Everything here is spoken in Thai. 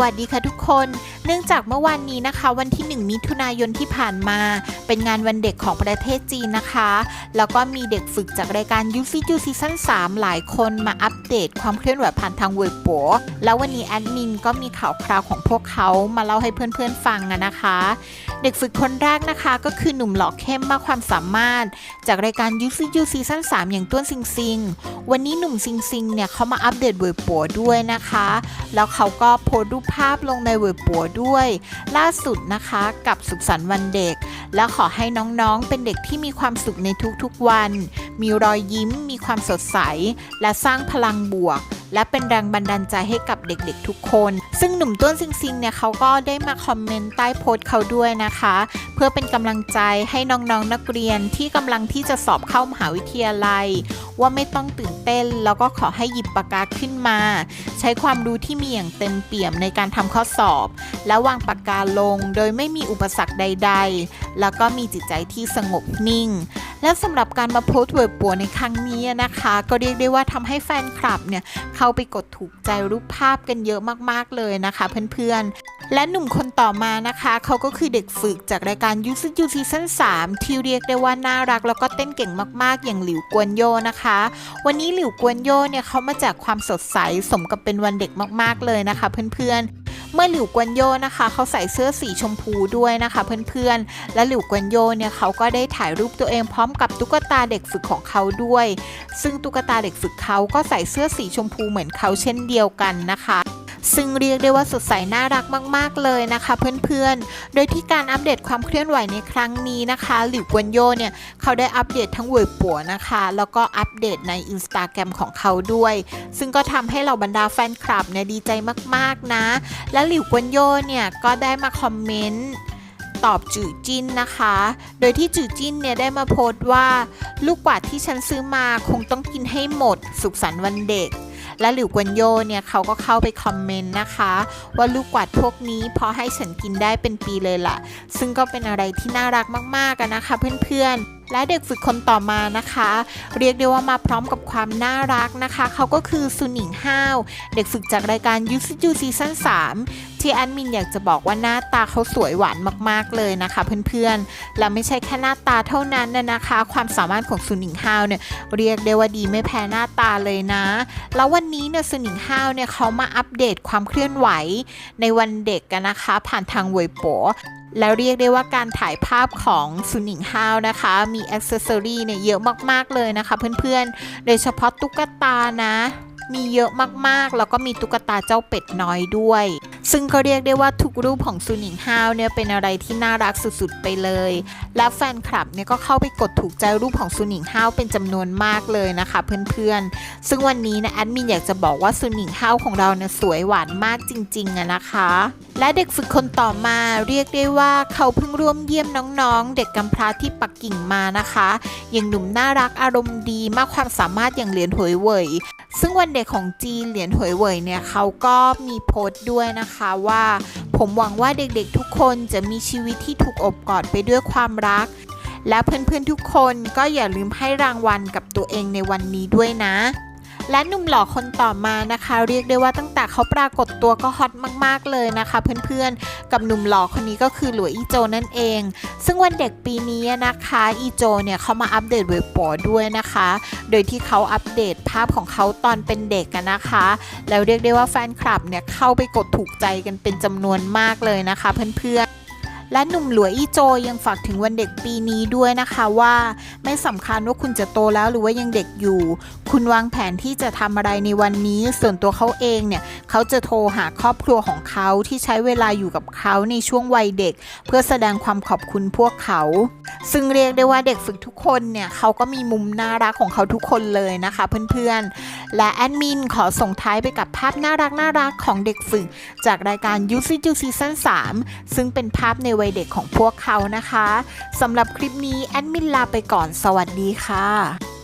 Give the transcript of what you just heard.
วัสดีค่ะทุกคน เนื่องจากเมื่อวานนี้นะคะ วันที่ 1 มิถุนายนที่ผ่านมา เป็นงานวันเด็กของประเทศจีนนะคะ แล้วก็มีเด็กฝึกจากรายการยูฟิจูซีซั่น3หลายคนมาอัปเดตความเคลื่อนไหวผ่านทางเว็บปัวแล้ววันนี้แอดมินก็มีข่าวคราวของพวกเขามาเล่าให้เพื่อนๆฟังนะคะ เด็กฝึกคนแรกนะคะก็คือหนุ่มหล่อเข้มมากความสามารถ จากรายการยูซี่จูซีซั่น3อย่างต้วนซิงซิง วันนี้หนุ่มซิงซิงเนี่ยเขามาอัปเดตเว็บโปด้วยนะคะ แล้วเขาก็โพสต์รูปภาพลงในเว็บปัวด้วย ล่าสุดนะคะกับสุขสันต์วันเด็ก แล้วขอให้น้องๆ เป็นเด็กที่มีความสุขในทุกๆวัน มีรอยยิ้ม มีความสดใส และสร้างพลังบวก และเป็นแรงบันดาลใจให้กับเด็กๆทุกคน ซึ่งหนุ่มต้นซิงซิงเนี่ยเขาก็ได้มาคอมเมนต์ใต้โพสต์เขาด้วยนะคะ เพื่อเป็นกำลังใจให้น้องๆนักเรียนที่กำลังที่จะสอบเข้ามหาวิทยาลัย ว่าไม่ต้องตื่นเต้น แล้วก็ขอให้หยิบปากกาขึ้นมา ใช้ความรู้ที่มีอย่างเต็มเปี่ยมในการทำข้อสอบ และวางปากกาลง โดยไม่มีอุปสรรคใด ๆ แล้วก็มีจิตใจที่สงบนิ่ง และสำหรับการมาโพสต์เว็บปัวในครั้งนี้นะคะ ก็เรียกได้ว่าทำให้แฟนคลับเนี่ยเข้าไปกดถูกใจรูปภาพกันเยอะมากๆเลยนะคะ เพื่อนๆ และหนุ่มคนต่อมานะคะ เขาก็คือเด็กฝึกจากรายการยูซิยูซีซั่น3ที่เรียกได้ว่าน่ารัก แล้วก็เต้นเก่งมากๆ อย่างหลิวกวนโยนะคะ วันนี้หลิวกวนโยเนี่ยเขามาจากความสดใสสมกับเป็นวันเด็กมากๆเลยนะคะ เพื่อนๆ เมื่อหลิวกวนโยนะคะ เขาใส่เสื้อสีชมพูด้วยนะคะเพื่อนๆ และหลิวกวนโยเนี่ยเขาก็ได้ถ่ายรูปตัวเองพร้อมกับตุ๊กตาเด็กฝึกของเขาด้วย ซึ่งตุ๊กตาเด็กฝึกเขาก็ใส่เสื้อสีชมพูเหมือนเขาเช่นเดียวกันนะคะ ซึ่งเรียกได้ว่าสดใสน่ารักมาก ๆ เลยนะคะเพื่อนๆ โดยที่การอัปเดตความเคลื่อนไหวในครั้งนี้นะคะ หลิวกวนโยเนี่ย เขาได้อัปเดตทั้งเว็บปัวนะคะ แล้วก็อัปเดตใน Instagram ของเขาด้วย ซึ่งก็ทำให้เราบรรดาแฟนคลับเนี่ยดีใจมากๆนะ และหลิวกวนโยเนี่ย ก็ได้มาคอมเมนต์ตอบจือจิ้นนะคะ โดยที่จือจิ้นเนี่ยได้มาโพสต์ว่า ลูกกวาดที่ฉันซื้อมาคงต้องกินให้หมด สุขสันต์วันเด็ก และหลิวกวนโยเนี่ยเขาก็เข้าไปคอมเมนต์นะคะ ว่าลูกกวาดพวกนี้พอให้ฉันกินได้เป็นปีเลยล่ะ ซึ่งก็เป็นอะไรที่น่ารักมากๆกันนะคะเพื่อนๆ และเด็กฝึกคนต่อมานะคะ เรียกได้ว่ามาพร้อมกับความน่ารักนะคะ เขาก็คือซุนิงห้าว เด็กฝึกจากรายการยูซิจูซีซั่น3ที่แอดมินอยากจะบอกว่าหน้าตาเขาสวยหวานมากๆเลยนะคะเพื่อนๆ และไม่ใช่แค่หน้าตาเท่านั้นนะคะ ความสามารถของซุนิงห้าวเนี่ยเรียกได้ว่าดีไม่แพ้หน้าตาเลยนะ แล้ววันนี้เนี่ยซุนิงห้าวเนี่ยเขามาอัปเดตความเคลื่อนไหวในวันเด็กกันนะคะ ผ่านทางเว็บโป แล้วเรียกได้ว่าการถ่ายภาพของซุนิงฮาวนะคะ มีอ็อกเซอรีเนี่ยเยอะมาก ๆ เลยนะคะเพื่อนๆ โดยเฉพาะตุ๊กตานะ มีเยอะมากๆ แล้วก็มีตุ๊กตาเจ้าเป็ดน้อยด้วย ซึ่งก็เรียกได้ว่าทุกรูปของซูนิงฮาวเนี่ยเป็นอะไรที่น่ารักสุดๆไปเลย และแฟนคลับเนี่ยก็เข้าไปกดถูกใจรูปของซูนิงฮาวเป็นจำนวนมากเลยนะคะเพื่อนๆ ซึ่งวันนี้นะแอดมินอยากจะบอกว่าซูนิงฮาวของเราเนี่ยสวยหวานมากจริงๆอะนะคะ และเด็กฝึกคนต่อมาเรียกได้ว่าเขาเพิ่งร่วมเยี่ยมน้องๆ เด็กกำพร้าที่ปักกิ่งมานะคะ อย่างหนุ่มน่ารักอารมณ์ดีมากความสามารถอย่างเหรียญหวยเว่ย ซึ่งวันเด็กของจีนเหรียญหวยเว่ยเนี่ยเขาก็มีโพสต์ด้วยนะคะว่า ผมหวังว่าเด็กๆทุกคนจะมีชีวิตที่ถูกอบกอดไปด้วยความรัก และเพื่อนๆทุกคนก็อย่าลืมให้รางวัลกับตัวเองในวันนี้ด้วยนะ และหนุ่มหล่อคนต่อมานะคะ เรียกได้ว่าตั้งแต่เขาปรากฏตัวก็ฮอตมากๆเลยนะคะ เพื่อนๆ กับหนุ่มหล่อคนนี้ก็คือหลุยอีโจนั่นเอง ซึ่งวันเด็กปีนี้นะคะอีโจเนี่ยเขามาอัปเดตเว็บปอด้วยนะคะ โดยที่เขาอัปเดตภาพของเขาตอนเป็นเด็กกันนะคะ แล้วเรียกได้ว่าแฟนคลับเนี่ยเข้าไปกดถูกใจกันเป็นจำนวนมากเลยนะคะเพื่อนๆและหนุ่มหลวยอี้โจยังฝากถึงวันเด็กปีนี้ด้วยนะคะว่า ไม่สำคัญว่าคุณจะโตแล้วหรือว่ายังเด็กอยู่คุณวางแผนที่จะทำอะไรในวันนี้ ส่วนตัวเขาเองเนี่ยเขาจะโทรหาครอบครัวของเขาที่ใช้เวลาอยู่กับเขาในช่วงวัยเด็ก เพื่อแสดงความขอบคุณพวกเขา ซึ่งเรียกได้ว่าเด็กฝึกทุกคนเนี่ยเขาก็มีมุมน่ารักของเขาทุกคนเลยนะคะเพื่อนๆ และแอดมินขอส่งท้ายไปกับภาพน่ารักน่ารักของเด็กฝึก จากรายการ u c จูซีซั่น3ซึ่งเป็นภาพในวัยเด็กของพวกเขานะคะสำหรับคลิปนี้แอดมินลาไปก่อนสวัสดีค่ะ